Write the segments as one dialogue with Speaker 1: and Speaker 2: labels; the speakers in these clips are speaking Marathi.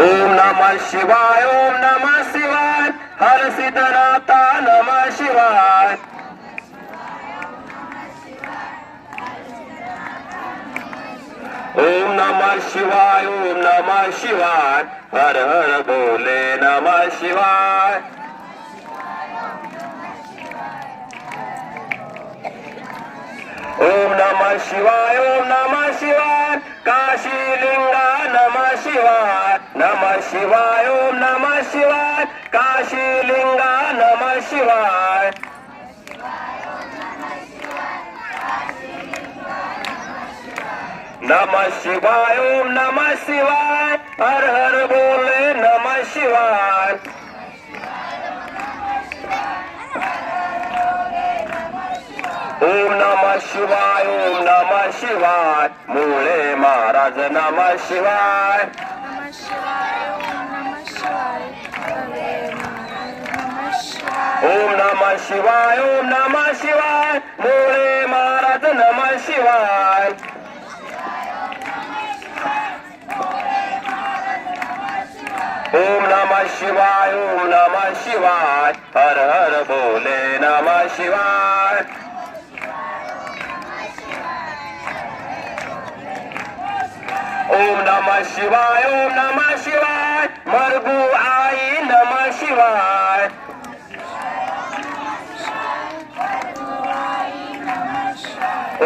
Speaker 1: ओम नमः शिवाय ओम नमः शिवाय हर सिद्धनाथा नमः शिवाय। ओम नमः शिवाय ओम नमः शिवाय हर हर बोले नमः शिवाय। ओम नमः शिवाय ओम नमः शिवाय काशी शिवाय नमः शिवाय ओम नमः शिवाय काशी लिंगा नमः शिवाय नमः शिवाय ओम नमः शिवाय हर हर बोले नमः शिवाय ओम नमः शिवाय ओम नमः शिवाय. मुळे महाराज नमः शिवाय.
Speaker 2: ओम नमः शिवाय
Speaker 1: ओम नमः शिवाय. मुळे महाराज नमः शिवाय. ओम नमः शिवाय ओम नमः शिवाय. हर हर बोले नमः शिवाय. ओम नमः शिवाय ओम नमः शिवाय मरगू आई नमः शिवाय।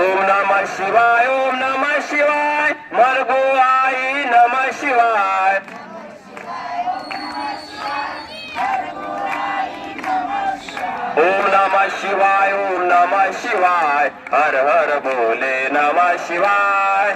Speaker 1: ओम नमः शिवाय ओम नमः शिवाय मरगू आई नमः शिवाय। ओम नमः शिवाय ओम नमः शिवाय हर हर बोले नमः शिवाय।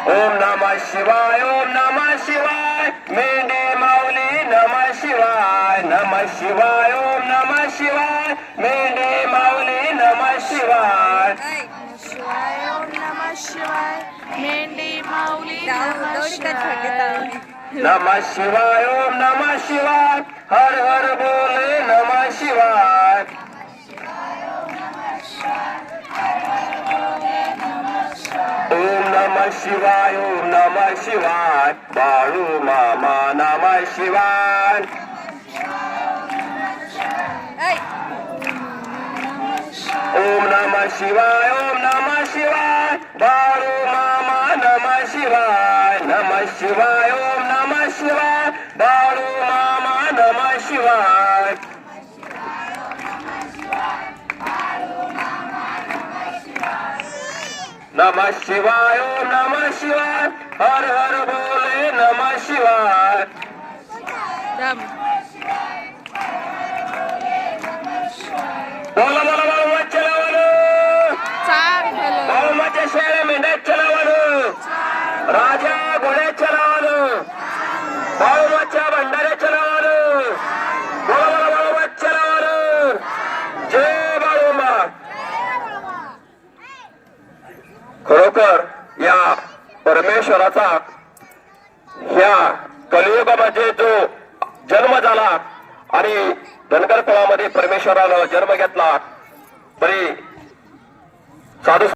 Speaker 1: ओम नमः शिवाय ओम नमः शिवाय। मेंढी माऊली नमः शिवाय। नमः शिवाय ओम नमः शिवाय। मेंढी माऊली नमः शिवाय।
Speaker 2: शिवाय ओम नमः शिवाय मेंढी माऊली नमः शिवाय
Speaker 1: नमः शिवाय ओम नमः शिवाय। हर हर बोले नमः शिवाय। शिवाय ओम नमः शिवाय बाळू मामा नमः शिवाय. ओम नमः शिवाय ओम नमः शिवाय बाळू मामा नमः शिवाय नमः शिवाय ओम नमः शिवाय बाळू मामा नमः शिवाय नमः शिवाय ओम नमः शिवाय हर हर बोले नमः शिवाय खरोखर या परमेश्वराचा ह्या कलियुगामध्ये जो जन्म झाला आणि धनगर कुळामध्ये परमेश्वरानं जन्म घेतला तरी साधू